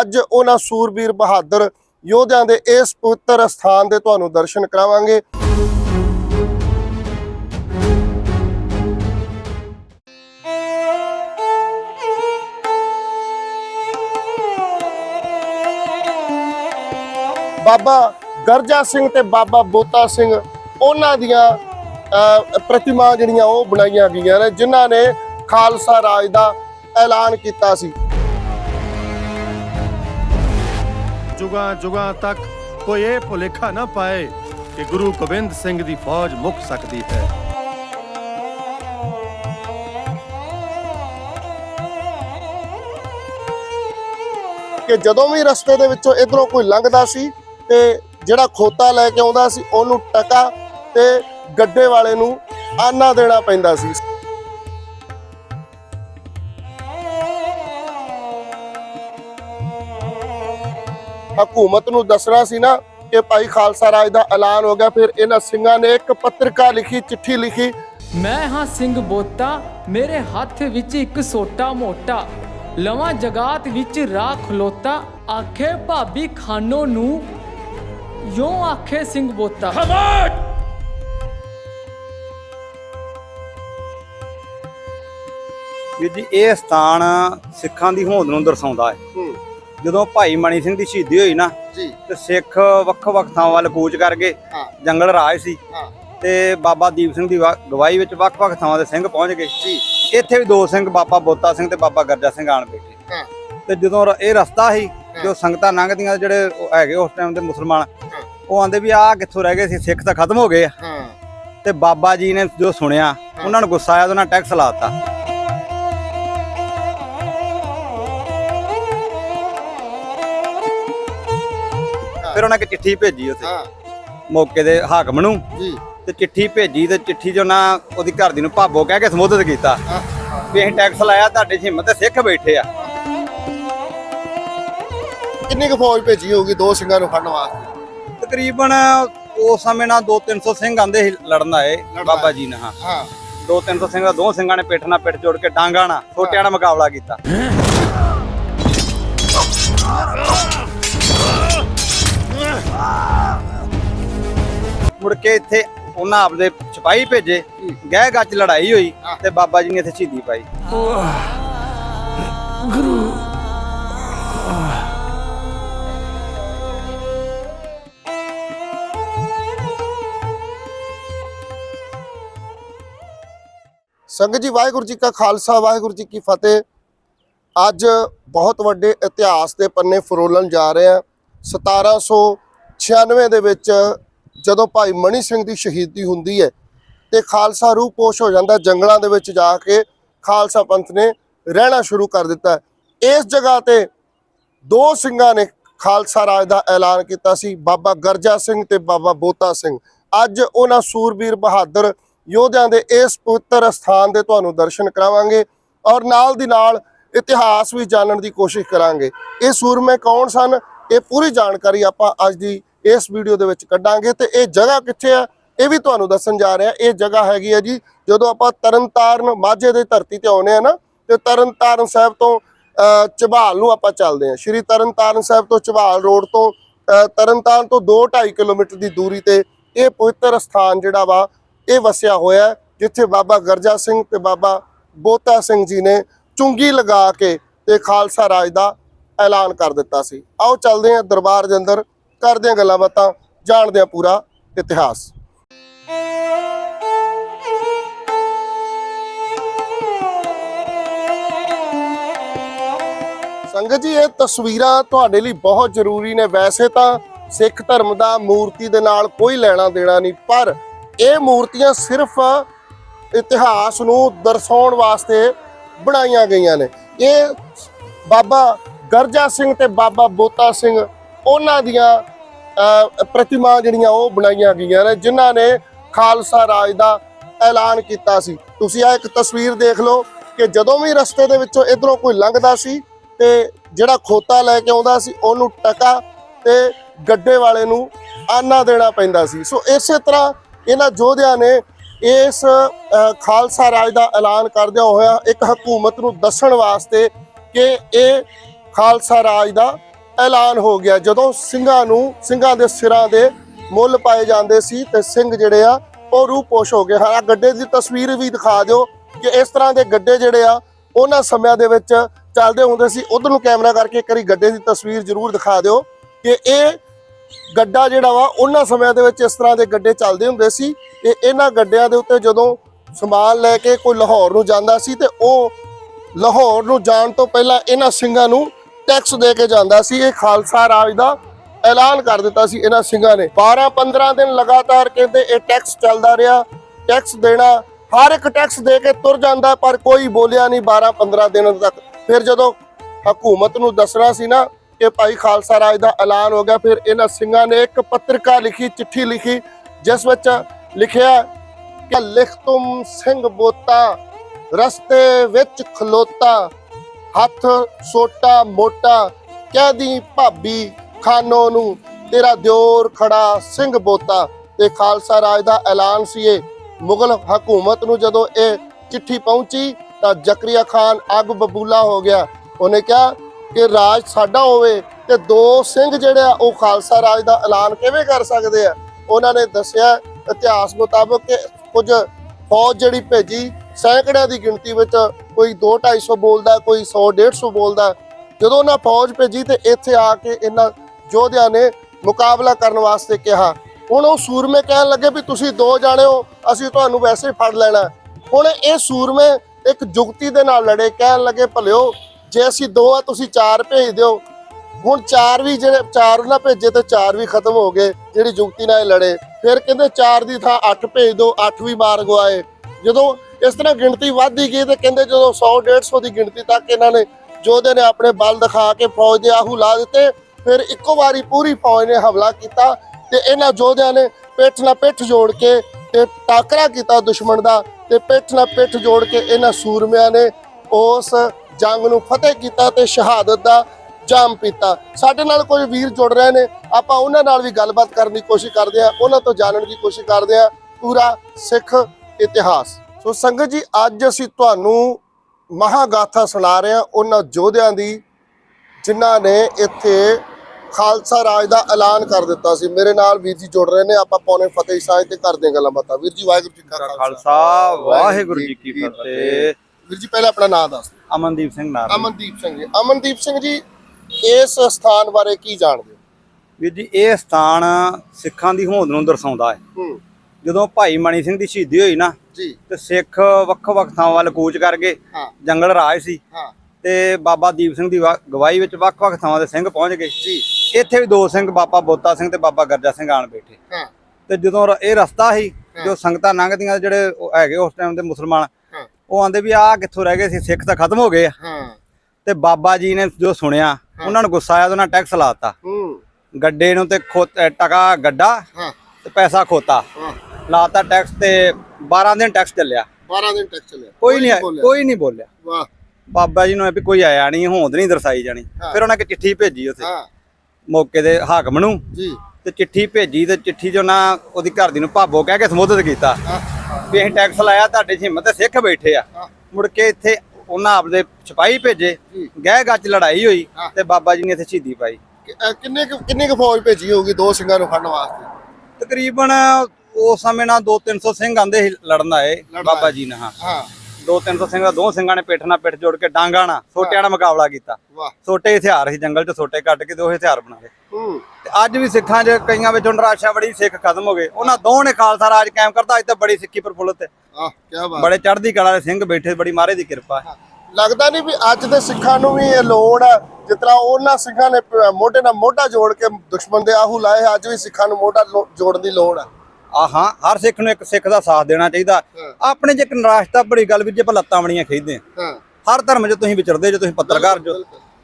ਅੱਜ ਉਹਨਾਂ ਸੂਰਬੀਰ ਬਹਾਦਰ ਯੋਧਿਆਂ ਦੇ ਇਸ ਪਵਿੱਤਰ ਸਥਾਨ ਦੇ ਤੁਹਾਨੂੰ ਦਰਸ਼ਨ ਕਰਾਵਾਂਗੇ। ਬਾਬਾ ਗਰਜਾ ਸਿੰਘ ਤੇ ਬਾਬਾ ਬੋਤਾ ਸਿੰਘ ਉਹਨਾਂ ਦੀਆਂ ਅਹ, ਪ੍ਰਤਿਮਾ ਜਿਹੜੀਆਂ ਉਹ ਬਣਾਈਆਂ ਗਈਆਂ ਨੇ ਜਿਨ੍ਹਾਂ ਨੇ ਖਾਲਸਾ ਰਾਜ ਦਾ ਐਲਾਨ ਕੀਤਾ ਸੀ। ਜੁਗਾਂ ਜੁਗਾਂ ਤੱਕ ਕੋਈ ਇਹ ਭੁਲੇਖਾ ਨਾ ਪਾਏ ਕਿ ਗੁਰੂ ਗੋਬਿੰਦ ਸਿੰਘ ਦੀ ਫੌਜ ਮੁੱਕ ਸਕਦੀ ਹੈ। ਕਿ ਜਦੋਂ ਵੀ ਰਸਤੇ ਦੇ ਵਿੱਚੋਂ ਇਧਰੋਂ ਕੋਈ ਲੰਘਦਾ ਸੀ ਤੇ ਜਿਹੜਾ ਖੋਤਾ ਲੈ ਕੇ ਆਉਂਦਾ ਸੀ, ਉਹਨੂੰ ਟਕਾ ਤੇ ਗੱਡੇ ਵਾਲੇ ਨੂੰ ਆਨਾ ਦੇਣਾ ਪੈਂਦਾ ਸੀ। ਹਕੂਮਤ ਨੂੰ ਦੱਸਣਾ ਸੀ ਨਾ ਕਿ ਭਾਈ ਖਾਲਸਾ ਰਾਜ ਦਾ ਐਲਾਨ ਹੋ ਗਿਆ ਫਿਰ ਇਹਨਾਂ ਸਿੰਘਾਂ ਨੇ ਇੱਕ ਪੱਤਰਿਕਾ ਲਿਖੀ ਚਿੱਠੀ ਲਿਖੀ। ਮੈਂ ਹਾਂ ਸਿੰਘ ਬੋਤਾ ਮੇਰੇ ਹੱਥ ਵਿੱਚ ਇੱਕ ਸੋਟਾ ਮੋਟਾ ਲਵਾਂ ਜਗਾਤ ਵਿੱਚ ਰਾਹ ਖਲੋਤਾ ਆਖੇ ਭਾਬੀ ਖਾਨੋ ਨੂੰ ਯੋ ਆਖੇ ਸਿੰਘ ਬੋਤਾ। ਵੀਰ ਜੀ ਇਹ ਸਥਾਨ ਸਿੱਖਾਂ ਦੀ ਹੋਂਦ ਨੂੰ ਦਰਸਾਉਂਦਾ ਹੂੰ। ਜਦੋਂ ਭਾਈ ਮਣੀ ਸਿੰਘ ਦੀ ਸ਼ਹੀਦੀ ਹੋਈ ਨਾ ਜੀ। ਤੇ ਸਿੱਖ ਵੱਖ-ਵੱਖ ਥਾਵਾਂ ਵੱਲ ਕੂਚ ਕਰ ਗਏ ਹਾਂ। ਜੰਗਲ ਰਾਜ ਸੀ। ਤੇ ਬਾਬਾ ਦੀਪ ਸਿੰਘ ਦੀ ਗਵਾਹੀ ਵਿੱਚ ਵੱਖ-ਵੱਖ ਥਾਵਾਂ ਦੇ ਸਿੰਘ ਪਹੁੰਚ ਗਏ। ਜੀ। ਇੱਥੇ ਵੀ ਦੋ ਸਿੰਘ ਬਾਬਾ ਬੋਤਾ ਸਿੰਘ ਤੇ ਬਾਬਾ ਗਰਜਾ ਸਿੰਘ ਆਣ ਬੈਠੇ। ਤੇ ਜਦੋਂ ਇਹ ਰਸਤਾ ਸੀ ਜੋ ਸੰਗਤਾਂ ਲੰਘਦੀਆਂ ਜਿਹੜੇ ਹੈਗੇ ਉਸ ਟਾਈਮ ਦੇ ਮੁਸਲਮਾਨ। ਉਹ ਆਂਦੇ ਵੀ ਆਹ ਕਿੱਥੋਂ ਰਹਿ ਗਏ ਸੀ ਸਿੱਖ ਤਾਂ ਖਤਮ ਹੋ ਗਏ ਆ। ਤੇ ਬਾਬਾ ਜੀ ਨੇ ਜੋ ਸੁਣਿਆ ਉਹਨਾਂ ਨੂੰ ਗੁੱਸਾ ਆਇਆ ਉਹਨਾਂ ਟੈਕਸ ਲਾਤਾ ਫਿਰ ਉਹਨਾਂ ਕਿ ਚਿੱਠੀ ਭੇਜੀ ਉੱਥੇ। ਹਾਂ। ਮੌਕੇ ਦੇ ਹਾਕਮ ਨੂੰ। ਜੀ। ਤੇ ਚਿੱਠੀ ਭੇਜੀ ਤੇ ਚਿੱਠੀ 'ਚ ਉਹਨਾਂ ਉਹਦੀ ਘਰ ਦੀ ਨੂੰ ਭਾਬੋ ਕਹਿ ਕੇ ਸੰਬੋਧਿਤ ਕੀਤਾ। ਹਾਂ। ਵੀ ਅਸੀਂ ਟੈਕਸ ਲਾਇਆ ਤੁਹਾਡੇ 'ਚ ਹਿੰਮਤ ਤੇ ਸਿੱਖ ਬੈਠੇ ਆ। ਕਿੰਨੀ ਕੁ ਫੌਜ ਭੇਜੀ ਹੋਊਗੀ ਦੋ ਸਿੰਘਾਂ ਨੂੰ ਫੜਨ ਵਾਸਤੇ? ਤਕਰੀਬਨ ਉਸ ਸਮੇਂ ਨਾਲ 2-300 ਸਿੰਘ ਆਂਦੇ ਸੀ ਲੜਨ ਆਏ ਬਾਬਾ ਜੀ ਨੇ ਹਾਂ। ਹਾਂ। 2-300 ਸਿੰਘ ਦਾ ਦੋ ਸਿੰਘਾਂ ਨੇ ਪਿੱਠ ਨਾਲ ਪਿੱਠ ਜੋੜ ਕੇ ਡਾਂਗਾਂ ਨਾਲ ਛੋਟਿਆਂ ਨਾਲ ਮੁਕਾਬਲਾ ਕੀਤਾ। ਮੁੜ ਕੇ ਇੱਥੇ ਉਹਨਾਂ ਆਪਦੇ ਸਿਪਾਹੀ ਭੇਜੇ ਗਹਿ ਗੱਚ ਲੜਾਈ ਹੋਈ ਤੇ ਬਾਬਾ ਜੀ ਨੇ ਇੱਥੇ ਸ਼ਹੀਦੀ ਪਾਈ। ਸੰਗਤ ਜੀ ਵਾਹਿਗੁਰੂ ਜੀ ਕਾ ਖਾਲਸਾ ਵਾਹਿਗੁਰੂ ਜੀ ਕੀ ਫਤਿਹ। ਅੱਜ ਬਹੁਤ ਵੱਡੇ ਇਤਿਹਾਸ ਦੇ ਪੰਨੇ ਫਰੋਲਣ ਜਾ ਰਹੇ ਆ 1796 ਦੇ ਵਿੱਚ ਜਦੋਂ ਭਾਈ ਮਣੀ ਸਿੰਘ ਦੀ ਸ਼ਹੀਦੀ ਹੁੰਦੀ ਹੈ ਤੇ ਖਾਲਸਾ ਰੂਹ ਪੋਸ਼ ਹੋ ਜਾਂਦਾ, ਜੰਗਲਾਂ ਦੇ ਵਿੱਚ ਜਾ ਕੇ ਖਾਲਸਾ ਪੰਥ ਨੇ ਰਹਿਣਾ ਸ਼ੁਰੂ ਕਰ ਦਿੱਤਾ ਇਸ ਜਗ੍ਹਾ ਤੇ ਦੋ ਸਿੰਘਾਂ ਨੇ ਖਾਲਸਾ ਰਾਜ ਦਾ ਐਲਾਨ ਕੀਤਾ ਸੀ, ਬਾਬਾ ਗਰਜਾ ਸਿੰਘ ਤੇ ਬਾਬਾ ਬੋਤਾ ਸਿੰਘ। ਅੱਜ ਉਹਨਾਂ ਸੂਰਬੀਰ ਬਹਾਦਰ ਯੋਧਿਆਂ ਦੇ ਇਸ ਪਵਿੱਤਰ ਸਥਾਨ ਦੇ ਤੁਹਾਨੂੰ ਦਰਸ਼ਨ ਕਰਾਵਾਂਗੇ ਔਰ ਨਾਲ ਦੀ ਨਾਲ ਇਤਿਹਾਸ ਵੀ ਜਾਣਨ ਦੀ ਕੋਸ਼ਿਸ਼ ਕਰਾਂਗੇ। ਇਹ ਸੂਰਮੇ ਕੌਣ ਸਨ? ਇਹ ਪੂਰੀ ਜਾਣਕਾਰੀ ਆਪਾਂ ਅੱਜ ਦੀ ਇਸ ਵੀਡੀਓ ਦੇ ਵਿੱਚ ਕੱਢਾਂਗੇ ਤੇ ਇਹ ਜਗ੍ਹਾ ਕਿੱਥੇ ਆ ਇਹ ਵੀ ਤੁਹਾਨੂੰ ਦੱਸਣ ਜਾ ਰਿਹਾ ਇਹ ਜਗ੍ਹਾ ਹੈਗੀ ਹੈ ਜੀ ਜਦੋਂ ਆਪਾਂ ਤਰਨਤਾਰਨ ਮਾਝੇ ਦੀ ਧਰਤੀ ਤੇ ਆਉਨੇ ਆ ਨਾ ਤੇ ਤਰਨਤਾਰਨ ਸਾਹਿਬ ਤੋਂ ਅ, ਝਬਾਲ ਨੂੰ ਆਪਾਂ ਚੱਲਦੇ ਹਾਂ ਸ਼੍ਰੀ ਤਰਨਤਾਰਨ ਸਾਹਿਬ ਤੋਂ ਝਬਾਲ ਰੋਡ ਤੋਂ ਤਰਨਤਾਰਨ ਤੋਂ 2.5 ਕਿਲੋਮੀਟਰ ਦੀ ਦੂਰੀ ਤੇ ਇਹ ਪਵਿੱਤਰ ਸਥਾਨ ਜਿਹੜਾ ਵਾ ਇਹ ਵਸਿਆ ਹੋਇਆ ਜਿੱਥੇ ਬਾਬਾ ਗਰਜਾ ਸਿੰਘ ਤੇ ਬਾਬਾ ਬੋਤਾ ਸਿੰਘ ਜੀ ਨੇ ਚੁੰਗੀ ਲਗਾ ਕੇ ਤੇ ਖਾਲਸਾ ਰਾਜ ਦਾ ਐਲਾਨ ਕਰ ਦਿੱਤਾ ਸੀ। ਆਓ ਚੱਲਦੇ ਹਾਂ ਦਰਬਾਰ ਦੇ ਅੰਦਰ ਕਰਦੇ ਹਾਂ ਗੱਲਾਂ ਬਾਤਾਂ ਜਾਣਦੇ ਹਾਂ ਪੂਰਾ ਇਤਿਹਾਸ। ਸੰਗਤ ਜੀ, ਇਹ ਤਸਵੀਰਾਂ ਤੁਹਾਡੇ ਲਈ ਬਹੁਤ ਜ਼ਰੂਰੀ ਨੇ। ਵੈਸੇ ਤਾਂ ਸਿੱਖ ਧਰਮ ਦਾ ਮੂਰਤੀ ਦੇ ਨਾਲ ਕੋਈ ਲੈਣਾ ਦੇਣਾ ਨਹੀਂ, ਪਰ ਇਹ ਮੂਰਤੀਆਂ ਸਿਰਫ ਇਤਿਹਾਸ ਨੂੰ ਦਰਸਾਉਣ ਵਾਸਤੇ ਬਣਾਈਆਂ ਗਈਆਂ ਨੇ। ਇਹ ਬਾਬਾ ਗਰਜਾ ਸਿੰਘ ਤੇ ਬਾਬਾ ਬੋਤਾ ਸਿੰਘ, ਉਹਨਾਂ ਦੀਆਂ ਪ੍ਰਤਿਮਾ ਜਿਹੜੀਆਂ ਉਹ ਬਣਾਈਆਂ ਗਈਆਂ ਨੇ, ਜਿਨ੍ਹਾਂ ਨੇ ਖਾਲਸਾ ਰਾਜ ਦਾ ਐਲਾਨ ਕੀਤਾ ਸੀ। ਤੁਸੀਂ ਆ ਇੱਕ ਤਸਵੀਰ ਦੇਖ ਲਓ ਕਿ ਜਦੋਂ ਵੀ ਰਸਤੇ ਦੇ ਵਿੱਚੋਂ ਇਧਰੋਂ ਕੋਈ ਲੰਘਦਾ ਸੀ ਤੇ ਜਿਹੜਾ ਖੋਤਾ ਲੈ ਕੇ ਆਉਂਦਾ ਸੀ, ਉਹਨੂੰ ਟਕਾ ਤੇ ਗੱਡੇ ਵਾਲੇ ਨੂੰ ਆਨਾ ਦੇਣਾ ਪੈਂਦਾ ਸੀ। ਸੋ ਇਸੇ ਤਰ੍ਹਾਂ ਇਹਨਾਂ ਯੋਧਿਆਂ ਨੇ ਇਸ ਖਾਲਸਾ ਰਾਜ ਦਾ ਐਲਾਨ ਕਰਦਿਆਂ ਹੋਇਆ ਇੱਕ ਹਕੂਮਤ ਨੂੰ ਦੱਸਣ ਵਾਸਤੇ ਕਿ ਇਹ ਖਾਲਸਾ ਰਾਜ ਦਾ ਐਲਾਨ ਹੋ ਗਿਆ। ਜਦੋਂ ਸਿੰਘਾਂ ਨੂੰ, ਸਿੰਘਾਂ ਦੇ ਸਿਰਾਂ ਦੇ ਮੁੱਲ ਪਾਏ ਜਾਂਦੇ ਸੀ ਤੇ ਸਿੰਘ ਜਿਹੜੇ ਆ, ਉਹ ਰੂਪੋਸ਼ ਹੋ ਗਏ। ਹਾਂ, ਆਹ ਗੱਡੇ ਦੀ ਤਸਵੀਰ ਵੀ ਦਿਖਾ ਦਿਓ ਕਿ ਇਸ ਤਰ੍ਹਾਂ ਦੇ ਗੱਡੇ ਜਿਹੜੇ ਆ, ਉਹਨਾਂ ਸਮਿਆਂ ਦੇ ਵਿੱਚ ਚੱਲਦੇ ਹੁੰਦੇ ਸੀ। ਉਧਰ ਨੂੰ ਕੈਮਰਾ ਕਰਕੇ ਇੱਕ ਵਾਰੀ ਗੱਡੇ ਦੀ ਤਸਵੀਰ ਜ਼ਰੂਰ ਦਿਖਾ ਦਿਓ ਕਿ ਇਹ ਗੱਡਾ ਜਿਹੜਾ ਵਾ, ਉਹਨਾਂ ਸਮਿਆਂ ਦੇ ਵਿੱਚ ਇਸ ਤਰ੍ਹਾਂ ਦੇ ਗੱਡੇ ਚੱਲਦੇ ਹੁੰਦੇ ਸੀ ਤੇ ਇਹਨਾਂ ਗੱਡਿਆਂ ਦੇ ਉੱਤੇ ਜਦੋਂ ਸਮਾਨ ਲੈ ਕੇ ਕੋਈ ਲਾਹੌਰ ਨੂੰ ਜਾਂਦਾ ਸੀ ਤੇ ਉਹ ਲਾਹੌਰ ਨੂੰ ਜਾਣ ਤੋਂ ਪਹਿਲਾਂ ਇਹਨਾਂ ਸਿੰਘਾਂ ਨੂੰ ਟੈਕਸ ਦੇ ਕੇ ਜਾਂਦਾ ਸੀ। ਇਹ ਖਾਲਸਾ ਰਾਜ ਦਾ ਐਲਾਨ ਕਰ ਦਿੱਤਾ ਸੀ ਇਹਨਾਂ ਸਿੰਘਾਂ ਨੇ। 12 15 ਦਿਨ ਲਗਾਤਾਰ ਕਹਿੰਦੇ ਇਹ ਟੈਕਸ ਚੱਲਦਾ ਰਿਹਾ। ਟੈਕਸ ਦੇਣਾ, ਹਰ ਇੱਕ ਟੈਕਸ ਦੇ ਕੇ ਤੁਰ ਜਾਂਦਾ, ਪਰ ਕੋਈ ਬੋਲਿਆ ਨਹੀਂ 12 15 ਦਿਨ ਤੱਕ। ਫਿਰ ਜਦੋਂ ਹਕੂਮਤ ਨੂੰ ਦੱਸਣਾ ਸੀ ਨਾ ਕਿ ਭਾਈ ਖਾਲਸਾ ਰਾਜ ਦਾ ਐਲਾਨ ਹੋ ਗਿਆ, ਫਿਰ ਇਹਨਾਂ ਸਿੰਘਾਂ ਨੇ ਇੱਕ ਪੱਤਰਿਕਾ ਲਿਖੀ, ਚਿੱਠੀ ਲਿਖੀ, ਜਿਸ ਵਿੱਚ ਲਿਖਿਆ ਕਿ ਲਿਖ ਤੁਮ ਸਿੰਘ ਬੋਤਾ, ਰਸਤੇ ਵਿੱਚ ਖਲੋਤਾ। ਹੱਥ ਸੋਟਾ ਮੋਟਾ ਕਹਿਦੀ ਭਾਬੀ ਖਾਨੋ ਨੂੰ ਤੇਰਾ ਦਿਓਰ ਖੜਾ ਸਿੰਘ ਬੋਤਾ। ਤੇ ਖਾਲਸਾ ਰਾਜ ਦਾ ਐਲਾਨ ਸੀ ਇਹ। ਮੁਗਲ ਹਕੂਮਤ ਨੂੰ ਜਦੋਂ ਇਹ ਚਿੱਠੀ ਪਹੁੰਚੀ ਤਾਂ ਜ਼ਕਰੀਆ ਖਾਨ ਅੱਗ ਬਬੂਲਾ ਹੋ ਗਿਆ। ਉਹਨੇ ਕਿਹਾ ਕਿ ਰਾਜ ਸਾਡਾ ਹੋਵੇ ਤੇ ਦੋ ਸਿੰਘ ਜਿਹੜੇ ਆ ਉਹ ਖਾਲਸਾ ਰਾਜ ਦਾ ਐਲਾਨ ਕਿਵੇਂ ਕਰ ਸਕਦੇ ਆ? ਉਹਨਾਂ ਨੇ ਦੱਸਿਆ ਇਤਿਹਾਸ ਮੁਤਾਬਕ ਕਿ ਕੁਝ ਫੌਜ ਜਿਹੜੀ ਭੇਜੀ ਸੈਂਕੜਿਆਂ ਦੀ ਗਿਣਤੀ ਵਿੱਚ ਕੋਈ 2 250 ਬੋਲਦਾ, ਕੋਈ 100 150 ਬੋਲਦਾ। ਜਦੋਂ ਉਹਨਾਂ ਫੌਜ ਭੇਜੀ ਤੇ ਇੱਥੇ ਆ ਕੇ ਇਹਨਾਂ ਯੋਧਿਆਂ ਨੇ ਮੁਕਾਬਲਾ ਕਰਨ ਵਾਸਤੇ ਕਿਹਾ। ਹੁਣ ਉਹ ਸੂਰਮੇ ਕਹਿਣ ਲੱਗੇ ਵੀ ਤੁਸੀਂ ਦੋ ਜਾਣੇ ਹੋ, ਅਸੀਂ ਤੁਹਾਨੂੰ ਵੈਸੇ ਹੀ ਫੜ ਲੈਣਾ। ਹੁਣ ਇਹ ਸੂਰਮੇ ਇੱਕ ਜੁਗਤੀ ਦੇ ਨਾਲ ਲੜੇ, ਕਹਿਣ ਲੱਗੇ, ਭਲਿਓ, ਜੇ ਅਸੀਂ ਦੋ ਆ, ਤੁਸੀਂ ਚਾਰ ਭੇਜ ਦਿਓ। ਹੁਣ ਚਾਰ ਵੀ ਜਿਹੜੇ, ਚਾਰ ਉਹਨਾਂ ਭੇਜੇ ਤੇ ਚਾਰ ਵੀ ਖਤਮ ਹੋ ਗਏ, ਜਿਹੜੀ ਜੁਗਤੀ ਨਾਲ ਇਹ ਲੜੇ। ਫਿਰ ਕਹਿੰਦੇ ਚਾਰ ਦੀ ਥਾਂ ਅੱਠ ਭੇਜ ਦਿਓ, ਅੱਠ ਵੀ ਮਾਰ ਗਵਾਏ। ਜਦੋਂ ਇਸ ਤਰ੍ਹਾਂ ਗਿਣਤੀ ਵੱਧਦੀ ਗਈ ਤੇ ਕਹਿੰਦੇ ਜਦੋਂ 100 150 ਦੀ ਗਿਣਤੀ ਤੱਕ ਇਹਨਾਂ ਨੇ ਯੋਧੇ ਨੇ ਆਪਣੇ ਬਲ ਦਿਖਾ ਕੇ ਫੌਜ ਦੇ ਆਹੂ ਲਾ ਦਿੱਤੇ, ਫਿਰ ਇੱਕੋ ਵਾਰੀ ਪੂਰੀ ਫੌਜ ਨੇ ਹਮਲਾ ਕੀਤਾ ਤੇ ਇਹਨਾਂ ਯੋਧਿਆਂ ਨੇ ਪਿੱਠ ਨਾਲ ਪਿੱਠ ਜੋੜ ਕੇ ਤੇ ਟਾਕਰਾ ਕੀਤਾ ਦੁਸ਼ਮਣ ਦਾ ਤੇ ਪਿੱਠ ਨਾਲ ਪਿੱਠ ਜੋੜ ਕੇ ਇਹਨਾਂ ਸੂਰਮਿਆਂ ਨੇ ਉਸ ਜੰਗ ਨੂੰ ਫਤਿਹ ਕੀਤਾ ਤੇ ਸ਼ਹਾਦਤ ਦਾ ਜਾਮ ਪੀਤਾ। ਸਾਡੇ ਨਾਲ ਕੋਈ ਵੀਰ ਜੁੜ ਰਹੇ ਨੇ, ਆਪਾਂ ਉਹਨਾਂ ਨਾਲ ਵੀ ਗੱਲਬਾਤ ਕਰਨ ਦੀ ਕੋਸ਼ਿਸ਼ ਕਰਦੇ ਆ ਉਹਨਾਂ ਤੋਂ ਜਾਣਨ ਦੀ ਕੋਸ਼ਿਸ਼ ਕਰਦੇ ਆ ਪੂਰਾ ਸਿੱਖ ਇਤਿਹਾਸ। ਸੋ ਸੰਗਤ ਜੀ ਅੱਜ ਅਸੀਂ ਤੁਹਾਨੂੰ ਮਹਾਗਾਥਾ ਸੁਣਾ ਰਹੇ ਹਾਂ ਉਹਨਾਂ ਯੋਧਿਆਂ ਦੀ ਜਿਨ੍ਹਾਂ ਨੇ ਇੱਥੇ ਖਾਲਸਾ ਰਾਜ ਦਾ ਐਲਾਨ ਕਰ ਦਿੱਤਾ ਸੀ। ਮੇਰੇ ਨਾਲ ਵੀਰ ਜੀ ਜੁੜ ਰਹੇ ਨੇ ਆਪਾਂ ਪੌਣੇ ਫਤਿਹ ਸਾਜ ਤੇ ਕਰਦੇ ਹਾਂ ਗੱਲਾਂ ਬਾਤਾਂ। ਵੀਰ ਜੀ ਵਾਹਿਗੁਰੂ ਜੀ ਕਾ ਖਾਲਸਾ। ਵਾਹਿਗੁਰੂ ਜੀ ਕੀ ਫਤਿਹ। ਵੀਰ ਜੀ ਪਹਿਲਾਂ ਆਪਣਾ ਨਾਮ ਦੱਸ ਅਮਨਦੀਪ ਸਿੰਘ ਨਾਮ ਅਮਨਦੀਪ ਸਿੰਘ ਜੀ। ਅਮਨਦੀਪ ਸਿੰਘ ਜੀ ਇਸ ਸਥਾਨ ਬਾਰੇ ਕੀ ਜਾਣਦੇ ਹੋ? ਵੀਰ ਜੀ ਇਹ ਸਥਾਨ ਸਿੱਖਾਂ ਦੀ ਹੋਂਦ ਨੂੰ ਦਰਸਾਉਂਦਾ ਹੈ। ਹੂੰ। ਜਦੋਂ ਭਾਈ ਮਣੀ ਸਿੰਘ ਦੀ ਸ਼ਹੀਦੀ ਹੋਈ ਨਾ ਜੀ। ਤੇ ਸਿੱਖ ਵੱਖ-ਵੱਖ ਥਾਵਾਂ ਵੱਲ ਕੂਚ ਕਰ ਗਏ ਜੰਗਲ ਰਾਜ ਸੀ। ਤੇ ਬਾਬਾ ਦੀਪ ਸਿੰਘ ਦੀ ਗਵਾਹੀ ਵਿੱਚ ਵੱਖ-ਵੱਖ ਥਾਵਾਂ ਦੇ ਸਿੰਘ ਪਹੁੰਚ ਗਏ। ਜੀ। ਇੱਥੇ ਵੀ ਦੋ ਸਿੰਘ ਬਾਬਾ ਬੋਤਾ ਸਿੰਘ ਤੇ ਬਾਬਾ ਗਰਜਾ ਸਿੰਘ ਆਣ ਬੈਠੇ। ਤੇ ਜਦੋਂ ਇਹ ਰਸਤਾ ਸੀ। ਜੋ ਸੰਗਤਾਂ ਲੰਘਦੀਆਂ ਜਿਹੜੇ ਹੈਗੇ ਉਸ ਟਾਈਮ ਦੇ ਮੁਸਲਮਾਨ ਉਹ ਆਂਦੇ ਵੀ ਆਹ ਕਿੱਥੋਂ ਰਹਿ ਗਏ ਸੀ ਸਿੱਖ ਤਾਂ ਖਤਮ ਹੋ ਗਏ ਆ। ਤੇ ਬਾਬਾ ਜੀ ਨੇ ਜੋ ਸੁਣਿਆ ਉਹਨਾਂ ਨੂੰ ਗੁੱਸਾ ਆਇਆ ਤੇ ਉਹਨਾਂ ਟੈਕਸ ਲਾਤਾ ਗੱਡੇ ਨੂੰ ਤੇ ਟਕਾ ਗੱਡਾ ਤੇ ਪੈਸਾ ਖੋਤਾ। ਹਾਂ ਲਾਤਾ ਟੈਕਸ ਤੇ 12 ਦਿਨ ਟੈਕਸ ਚੱਲਿਆ। 12 ਦਿਨ ਟੈਕਸ ਚੱਲਿਆ। ਕੋਈ ਨਹੀਂ ਬੋਲਿਆ। ਕੋਈ ਨਹੀਂ ਬੋਲਿਆ। ਵਾਹ। ਬਾਬਾ ਜੀ ਨੂੰ ਇਹ ਵੀ ਕੋਈ ਆਇਆ ਨਹੀਂ ਹੋਂਦ ਨਹੀਂ ਦਰਸਾਈ ਜਾਣੀ। ਹਾਂ। ਫਿਰ ਉਹਨਾਂ ਕਿ ਚਿੱਠੀ ਭੇਜੀ ਉੱਥੇ। ਹਾਂ। ਮੌਕੇ ਦੇ ਹਾਕਮ ਨੂੰ। ਜੀ। ਤੇ ਚਿੱਠੀ ਭੇਜੀ ਤੇ ਚਿੱਠੀ 'ਚ ਉਹਨਾਂ ਉਹਦੀ ਘਰ ਦੀ ਨੂੰ ਭਾਬੋ ਕਹਿ ਕੇ ਸੰਬੋਧਿਤ ਕੀਤਾ। ਹਾਂ। ਵੀ ਅਸੀਂ ਟੈਕਸ ਲਾਇਆ ਤੁਹਾਡੇ 'ਚ ਹਿੰਮਤ ਤੇ ਸਿੱਖ ਬੈਠੇ ਆ। ਹਾਂ। ਮੁੜ ਕੇ ਇੱਥੇ ਉਹਨਾਂ ਆਪਦੇ ਸਿਪਾਹੀ ਭੇਜੇ। ਜੀ। ਗਹਿ ਗੱਜ ਲੜਾਈ ਹੋਈ ਹਾਂ। ਤੇ ਬਾਬਾ ਜੀ ਨੇ ਇੱਥੇ ਸ਼ਹੀਦੀ ਪਾਈ। ਕਿ- ਅਹ ਕਿੰਨੇ ਕੁ- ਕਿੰਨੀ ਕੁ ਫੌਜ ਭੇਜੀ ਹੋਊਗੀ ਦੋ ਸਿੰਘਾਂ ਨੂੰ ਫੜਨ ਵਾਸਤੇ? ਤਕਰੀਬਨ ਉਸ ਸਮੇਂ ਨਾਲ 2-300 ਸਿੰਘ ਆਂਦੇ ਸੀ ਲੜਨ ਆਏ ਬਾਬਾ। ਜੀ ਨਾਲ ਹਾਂ। ਹਾਂ। 2-300 ਸਿੰਘ ਦਾ ਦੋ ਸਿੰਘਾਂ ਨੇ ਪਿੱਠ ਨਾਲ ਪਿੱਠ ਜੋੜ ਕੇ ਡਾਂਗਾਂ ਨਾਲ ਸੋਟਿਆਂ ਨਾਲ ਮੁਕਾਬਲਾ ਕੀਤਾ। ਸੋਟੇ ਹਥਿਆਰ ਸੀ ਜੰਗਲ 'ਚ ਸੋਟੇ ਕੱਢ ਕੇ ਤੇ ਉਹ ਹਥਿਆਰ ਬਣਾ ਲਏ ਤੇ ਅੱਜ ਵੀ ਸਿੱਖਾਂ 'ਚ ਕਈਆਂ ਵਿੱਚ ਨਿਰਾਸ਼ਾ ਬੜੀ ਸਿੱਖ ਖਤਮ ਹੋ ਗਏ। ਉਹਨਾਂ ਦੋਹਾਂ ਨੇ ਖਾਲਸਾ ਰਾਜ ਕਾਇਮ ਕਰਤਾ ਅੱਜ ਤਾਂ ਬੜੀ ਸਿੱਖੀ ਪ੍ਰਫੁੱਲਤ ਹੈ। ਆਹ ਕੀ ਬਾਤ। ਬੜੇ ਚੜ੍ਹਦੀ ਕਲਾ ਦੇ ਸਿੰਘ ਬੈਠੇ ਬੜੀ ਮਾਰੇ ਦੀ ਕਿਰਪਾ ਹੈ। ਲੱਗਦਾ ਨਹੀਂ ਵੀ ਅੱਜ ਦੇ ਸਿੱਖਾਂ ਨੂੰ ਵੀ ਇਹ ਲੋੜ ਹੈ ਜਿਸ ਤਰ੍ਹਾਂ ਉਹਨਾਂ ਸਿੱਖਾਂ ਨੇ ਮੋਢੇ ਨਾਲ ਮੋਢਾ ਜੋੜ ਕੇ ਦੁਸ਼ਮਣ ਦੇ ਆਹੂ ਲਾਏ ਅੱਜ ਵੀ ਸਿੱਖਾਂ ਨੂੰ ਮੋਢਾ ਜੋੜਨ ਦੀ ਲੋੜ ਹੈ। ਆ ਹਾਂ ਹਰ ਸਿੱਖ ਨੂੰ ਇੱਕ ਸਿੱਖ ਦਾ ਸਾਥ ਦੇਣਾ ਚਾਹੀਦਾ। ਆਪਣੇ 'ਚ ਇੱਕ ਨਿਰਾਸ਼ਤਾ ਬੜੀ ਗੱਲ ਵੀ ਜੇ ਆਪਾਂ ਲੱਤਾਂ ਬਣੀਆਂ ਖਿੱਚਦੇ ਹਾਂ। ਹਰ ਧਰਮ 'ਚ ਤੁਸੀਂ ਵਿਚਰਦੇ ਜੋ ਤੁਸੀਂ ਪੱਤਰਕਾਰ ਜੋ।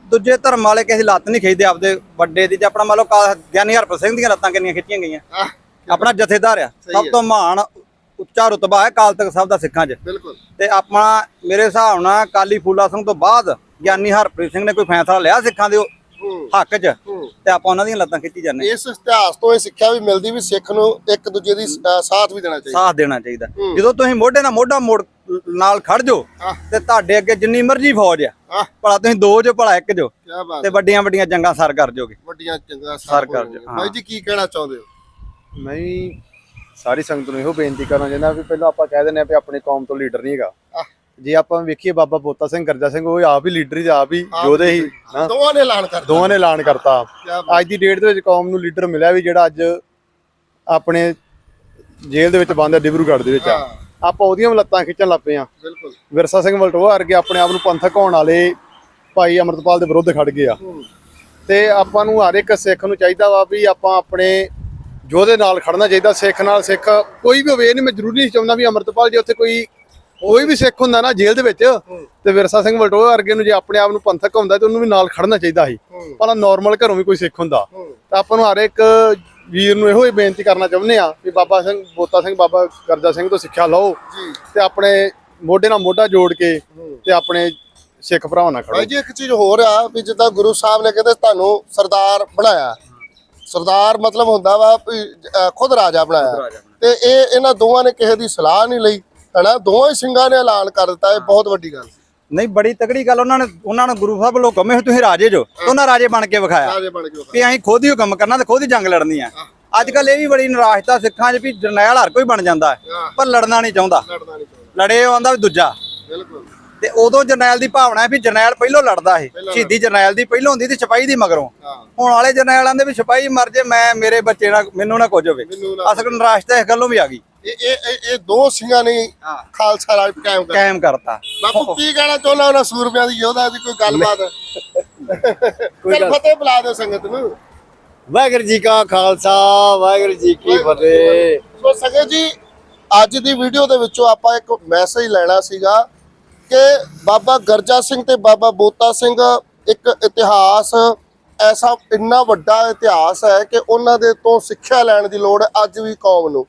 ਦੂਜੇ ਧਰਮ ਵਾਲੇ ਕਿਸੇ ਲੱਤ ਨਹੀਂ ਖਿੱਚਦੇ ਆਪਦੇ ਵੱਡੇ ਦੀ ਤੇ ਆਪਣਾ ਮੰਨ ਲਓ ਗਿਆਨੀ ਹਰਪ੍ਰੀਤ ਸਿੰਘ ਦੀਆਂ ਲੱਤਾਂ ਕਿੰਨੀਆਂ ਖਿੱਚੀਆਂ ਗਈਆਂ। ਆਪਣਾ ਜਥੇਦਾਰ ਆ। ਸਭ ਤੋਂ ਮਹਾਨ ਉੱਚਾ ਰੁਤਬਾ ਹੈ ਕਾਲ ਤਖਤ ਸਾਹਿਬ ਦਾ ਸਿੱਖਾਂ 'ਚ। ਬਿਲਕੁਲ। ਤੇ ਆਪਣਾ ਮੇਰੇ ਹਿਸਾਬ ਨਾਲ ਕਾਲੀ ਫੂਲਾ ਸਿੰਘ ਤੋਂ ਬਾਅਦ ਗਿਆਨੀ ਹਰਪ੍ਰੀਤ ਸਿੰਘ ਨੇ ਕੋਈ ਫੈਸਲਾ ਲਿਆ ਸਿੱਖਾਂ ਦੇ। ਹੱਕ 'ਚ। ਤੇ ਆਪਾਂ ਉਹਨਾਂ ਦੀਆਂ ਲੱਤਾਂ ਖਿੱਚੀ ਜਾਂਦੇ ਇਸ ਇਤਿਹਾਸ ਤੋਂ ਇਹ ਸਿੱਖਿਆ ਵੀ ਮਿਲਦੀ ਵੀ ਸਿੱਖ ਨੂੰ ਇੱਕ ਦੂਜੇ ਦੀ ਸਾਥ ਵੀ ਦੇਣਾ ਚਾਹੀਦਾ ਸਾਥ ਦੇਣਾ ਚਾਹੀਦਾ। ਜਦੋਂ ਤੁਸੀਂ ਮੋਢੇ ਨਾਲ ਮੋਢਾ ਮੋੜ ਨਾਲ ਖੜ ਜਾਓ ਆਹ। ਤੇ ਤੁਹਾਡੇ ਅੱਗੇ ਜਿੰਨੀ ਮਰਜ਼ੀ ਫੌਜ ਆ ਭਲਾ ਤੁਸੀਂ ਦੋ ਜੋ ਭਲਾ ਇੱਕ ਜੋ ਤੇ ਵੱਡੀਆਂ ਵੱਡੀਆਂ ਜੰਗਾਂ ਸਰ ਕਰ ਜਾਓਗੇ ਵੱਡੀਆਂ ਚੰਗਾ ਸਰ ਕਰ ਹਾਂ। ਬਾਈ ਜੀ ਕੀ ਕਹਿਣਾ ਚਾਹੁੰਦੇ ਹੋ ਮੈਂ ਸਾਰੀ ਸੰਗਤ ਨੂੰ ਇਹੋ ਬੇਨਤੀ ਕਰਨਾ ਚਾਹੁੰਦਾ ਵੀ ਪਹਿਲਾਂ ਆਪਾਂ ਕਹਿ ਦਿੰਦੇ ਆ ਵੀ ਆਪਣੀ ਕੌਮ ਤੋਂ ਲੀਡਰ ਨਹੀਂ ਹੈਗਾ। ਜੇ ਆਪਾਂ ਵੇਖੀਏ ਬਾਬਾ ਬੋਤਾ ਸਿੰਘ ਗਰਜਾ ਸਿੰਘ ਉਹ ਆਪ ਹੀ ਲੀਡਰ ਹੀ ਤੇ ਆਪ ਹੀ ਯੋਧੇ ਹੀ ਨਾ ਦੋਵਾਂ ਨੇ ਐਲਾਨ ਕਰ ਦੋਵਾਂ ਨੇ ਐਲਾਨ ਕਰਤਾ। ਅੱਜ ਦੀ ਡੇਟ ਦੇ ਵਿੱਚ ਕੌਮ ਨੂੰ ਲੀਡਰ ਮਿਲਿਆ ਵੀ ਜਿਹੜਾ ਅੱਜ ਆਪਣੇ ਜੇਲ੍ਹ ਦੇ ਵਿੱਚ ਬੰਦ ਹੈ ਡਿਬਰੂਗੜ੍ਹ ਦੇ ਵਿੱਚ ਆ। ਆਪਾਂ ਉਹਦੀਆਂ ਲੱਤਾਂ ਖਿੱਚਣ ਲੱਗ ਪਏ ਆ ਬਿਲਕੁਲ। ਵਿਰਸਾ ਸਿੰਘ ਵਲਟੋਆ ਵਰਗੇ ਆਪਣੇ ਆਪ ਨੂੰ ਪੰਥਕ ਹੋਣ ਵਾਲੇ ਭਾਈ ਅਮਰਤਪਾਲ ਦੇ ਵਿਰੁੱਧ ਖੜ ਗਏ ਆ। ਤੇ ਆਪਾਂ ਨੂੰ ਹਰ ਇੱਕ ਸਿੱਖ ਨੂੰ ਚਾਹੀਦਾ ਵਾ ਵੀ ਆਪਾਂ ਆਪਣੇ ਯੋਧੇ ਨਾਲ ਖੜਨਾ ਚਾਹੀਦਾ। ਸਿੱਖ ਨਾਲ ਸਿੱਖ ਕੋਈ ਵੀ ਹੋਵੇ ਇਹ ਨਹੀਂ ਮੈਂ ਜ਼ਰੂਰੀ ਨਹੀਂ ਚਾਹੁੰਦਾ ਵੀ ਅਮਰਤਪਾਲ ਜੇ ਉੱਥੇ ਕੋਈ ਕੋਈ ਵੀ ਸਿੱਖ ਹੁੰਦਾ ਨਾ ਜੇਲ੍ਹ ਦੇ ਵਿੱਚ ਤੇ ਵਿਰਸਾ ਸਿੰਘ ਵਲਟੋਆ ਵਰਗੇ ਨੂੰ ਜੇ ਆਪਣੇ ਆਪ ਨੂੰ ਪੰਥਕ ਹੁੰਦਾ ਤੇ ਉਹਨੂੰ ਵੀ ਨਾਲ ਖੜਨਾ ਚਾਹੀਦਾ ਸੀ। ਪਰ ਨਾਰਮਲ ਘਰੋਂ ਵੀ ਕੋਈ ਸਿੱਖ ਹੁੰਦਾ। ਤਾਂ ਆਪਾਂ ਨੂੰ ਹਰ ਇੱਕ ਵੀਰ ਨੂੰ ਇਹੋ ਹੀ ਬੇਨਤੀ ਕਰਨਾ ਚਾਹੁੰਦੇ ਆ ਵੀ ਬਾਬਾ ਸਿੰਘ ਬੋਤਾ ਸਿੰਘ ਬਾਬਾ ਕਰਜਾ ਸਿੰਘ ਤੋਂ ਸਿੱਖਿਆ ਲਓ ਤੇ ਆਪਣੇ ਮੋਢੇ ਨਾਲ ਮੋਢਾ ਜੋੜ ਕੇ ਤੇ ਆਪਣੇ ਸਿੱਖ ਭਰਾਵਾਂ ਨਾਲ ਖੜੋ। ਜੀ ਇੱਕ ਚੀਜ਼ ਹੋਰ ਆ ਵੀ ਜਿੱਦਾਂ ਗੁਰੂ ਸਾਹਿਬ ਨੇ ਕਹਿੰਦੇ ਤੁਹਾਨੂੰ ਸਰਦਾਰ ਬਣਾਇਆ। ਸਰਦਾਰ ਮਤਲਬ ਹੁੰਦਾ ਵਾ ਖੁਦ ਰਾਜਾ ਬਣਾਇਆ। ਤੇ ਇਹ ਇਹਨਾਂ ਦੋਵਾਂ ਨੇ ਕਿਸੇ ਦੀ ਸਲਾਹ ਨਹੀਂ ਲਈ। ਹਨਾ? ਦੋਵਾਂ ਸਿੰਘਾਂ ਨੇ ਐਲਾਨ ਕਰ ਦਿੱਤਾ ਇਹ ਬਹੁਤ ਵੱਡੀ ਗੱਲ ਸੀ। ਨਹੀਂ ਬੜੀ ਤਕੜੀ ਗੱਲ ਉਹਨਾਂ ਨੇ ਉਹਨਾਂ ਨੂੰ ਗੁਰੂ ਸਾਹਿਬ ਵੱਲੋਂ ਕਮੇ ਤੁਸੀਂ ਰਾਜੇ ਜੋ। ਤੇ ਉਹਨਾਂ ਰਾਜੇ ਬਣ ਕੇ ਵਿਖਾਇਆ ਰਾਜੇ ਬਣ ਕੇ ਅਸੀਂ ਖੁਦ ਹੀ ਹੁਕਮ ਕਰਨਾ ਤੇ ਖੁਦ ਹੀ ਜੰਗ ਲੜਨੀ ਆ। ਅੱਜ ਕੱਲ ਇਹ ਵੀ ਬੜੀ ਨਿਰਾਸ਼ਤਾ ਸਿੱਖਾਂ 'ਚ ਵੀ ਜਰਨੈਲ ਹਰ ਕੋਈ ਬਣ ਜਾਂਦਾ ਹੈ ਹਾਂ। ਪਰ ਲੜਨਾ ਨਹੀਂ ਚਾਹੁੰਦਾ। ਲੜਨਾ ਨਹੀਂ ਚਾਹੁੰਦਾ। ਲੜੇ ਉਹ ਆਂਦਾ ਵੀ ਦੂਜਾ। ਬਿਲਕੁਲ। ਤੇ ਉਦੋਂ ਜਰਨੈਲ ਦੀ ਭਾਵਨਾ ਹੈ ਵੀ ਜਰਨੈਲ ਪਹਿਲੋਂ ਲੜਦਾ ਸੀ। ਸ਼ਹੀਦੀ ਜਰਨੈਲ ਦੀ ਪਹਿਲੋਂ ਹੁੰਦੀ ਤੇ ਸਿਪਾਹੀ ਦੀ ਮਗਰੋਂ। ਹਾਂ। ਹੁਣ ਵਾਲੇ ਜਰਨੈਲਾਂ ਦੇ ਵੀ ਸਿਪਾਹੀ ਮਰ ਜੇ ਮੈਂ ਮੇਰੇ ਬੱਚੇ ਨਾਲ ਮੈਨੂੰ ਨਾ ਕੁਝ ਹੋਵੇ। ਮੈਨੂੰ ਨਾ ਅਸਲ ਨਿਰਾਸ਼ਤਾ ਇਸ ਗੱਲੋਂ ਵੀ ਆ ਗਈ। ਇਹ ਇਹ ਇਹ- ਇਹ ਦੋ ਸਿੰਘਾਂ ਨੇ ਹਾਂ। ਖਾਲਸਾ ਰਾਜ ਕਾਇਮ ਕਰ ਕਾਇਮ ਕਰਤਾ। ਬਾਪੂ ਕੀ ਕਹਿਣਾ ਚਾਹੁੰਦਾ ਉਹਨਾਂ ਸੂਰਮਿਆਂ ਦੀ ਯੋਧਾ ਦੀ ਕੋਈ ਗੱਲਬਾਤ? ਚਲ ਫਤਿਹ ਬੁਲਾ ਦੇ ਸੰਗਤ ਨੂੰ। ਵਾਹਿਗੁਰੂ ਜੀ ਕਾ ਖਾਲਸਾ ਵਾਹਿਗੁਰੂ ਜੀ ਕੀ ਫਤਿਹ। ਸੋ ਸੰਗਤ ਜੀ ਅੱਜ ਦੀ ਵੀਡੀਓ ਦੇ ਵਿੱਚੋਂ ਆਪਾਂ ਇੱਕ ਮੈਸੇਜ ਲੈਣਾ ਸੀਗਾ ਕਿ ਬਾਬਾ ਗਰਜਾ ਸਿੰਘ ਤੇ ਬਾਬਾ ਬੋਤਾ ਸਿੰਘ ਇੱਕ ਇਤਿਹਾਸ ਐਸਾ ਇੰਨਾ ਵੱਡਾ ਇਤਿਹਾਸ ਹੈ ਕਿ ਉਹਨਾਂ ਦੇ ਤੋਂ ਸਿੱਖਿਆ ਲੈਣ ਦੀ ਲੋੜ ਅੱਜ ਵੀ ਕੌਮ ਨੂੰ।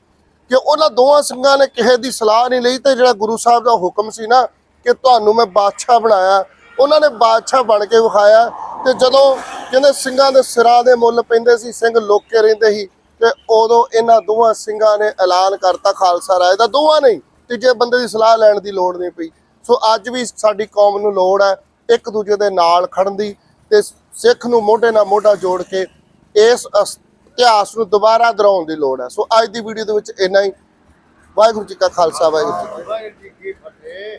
ਕਿ ਉਹਨਾਂ ਦੋਵਾਂ ਸਿੰਘਾਂ ਨੇ ਕਿਸੇ ਦੀ ਸਲਾਹ ਨਹੀਂ ਲਈ ਤੇ ਜਿਹੜਾ ਗੁਰੂ ਸਾਹਿਬ ਦਾ ਹੁਕਮ ਸੀ ਨਾ ਕਿ ਤੁਹਾਨੂੰ ਮੈਂ ਬਾਦਸ਼ਾਹ ਬਣਾਇਆ, ਉਹਨਾਂ ਨੇ ਬਾਦਸ਼ਾਹ ਬਣ ਕੇ ਵਿਖਾਇਆ ਤੇ ਜਦੋਂ ਕਹਿੰਦੇ ਸਿੰਘਾਂ ਦੇ ਸਿਰਾਂ ਦੇ ਮੁੱਲ ਪੈਂਦੇ ਸੀ, ਸਿੰਘ ਲੋਕੇ ਰਹਿੰਦੇ ਸੀ ਤੇ ਉਦੋਂ ਇਹਨਾਂ ਦੋਵਾਂ ਸਿੰਘਾਂ ਨੇ ਐਲਾਨ ਕਰਤਾ ਖਾਲਸਾ ਰਾਜ ਦਾ ਦੋਵਾਂ ਨਹੀਂ ਤੀਜੇ ਬੰਦੇ ਦੀ ਸਲਾਹ ਲੈਣ ਦੀ ਲੋੜ ਨਹੀਂ ਪਈ। ਸੋ ਅੱਜ ਵੀ ਸਾਡੀ ਕੌਮ ਨੂੰ ਲੋੜ ਹੈ ਇੱਕ ਦੂਜੇ ਦੇ ਨਾਲ ਖੜਨ ਦੀ ਤੇ ਸਿੱਖ ਨੂੰ ਮੋਢੇ ਨਾਲ ਮੋਢਾ ਜੋੜ ਕੇ ਇਸ ਅਸ- ਇਤਿਹਾਸ ਨੂੰ ਦੁਬਾਰਾ ਦੁਹਰਾਉਣ ਦੀ ਲੋੜ ਹੈ ਸੋ ਅੱਜ ਦੀ ਵੀਡੀਓ ਦੇ ਵਿੱਚ ਇੰਨਾ ਹੀ ਵਾਹਿਗੁਰੂ ਜੀ ਕਾ ਖਾਲਸਾ ਵਾਹਿਗੁਰੂ ਜੀ ਕੀ ਫਤਿਹ। ਵਾਹਿਗੁਰੂ ਜੀ ਕੀ ਫਤਿਹ